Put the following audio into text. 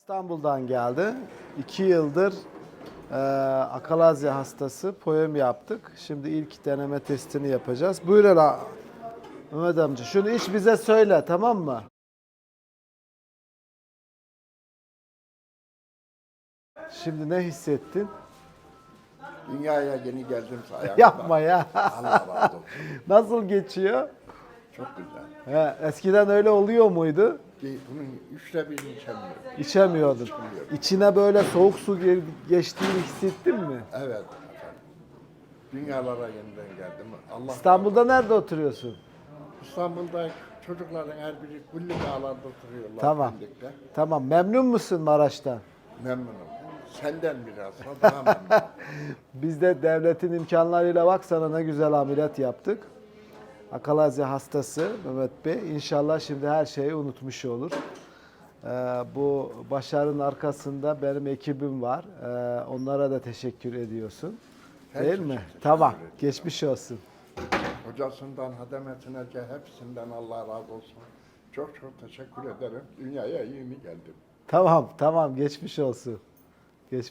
İstanbul'dan geldi. İki yıldır e, akalazya hastası poem yaptık. Şimdi ilk deneme testini yapacağız. Buyur hele Mehmet amca. Şunu iç bize söyle tamam mı? Şimdi ne hissettin? Dünyaya yeni geldim sayende. Yapma ya. Allah razı olsun. Nasıl geçiyor? Çok güzel. He, eskiden öyle oluyor muydu? Bunun üçte birini içemiyorum. İçemiyordun. İçine böyle soğuk su ge- geçtiğini hissettin mi? Evet efendim. Dünyalara yeniden geldim. Allah İstanbul'da nerede oturuyorsun? İstanbul'da çocukların her biri kulli dağlarda oturuyorlar. Tamam. Pendik'te. Tamam. Memnun musun Maraş'tan? Memnunum. Senden biraz daha memnunum. Biz de devletin imkanlarıyla bak sana ne güzel ameliyat yaptık. Akalazya hastası Mehmet Bey. İnşallah şimdi her şeyi unutmuş olur. Ee, bu başarının arkasında benim ekibim var. Ee, onlara da teşekkür ediyorsun. Her Değil şey mi? Tamam. Geçmiş olsun. Hocasından, hademesine, hepsinden Allah razı olsun. Çok çok teşekkür ederim. Dünyaya yeni geldim. Tamam, tamam. Geçmiş olsun. Geç.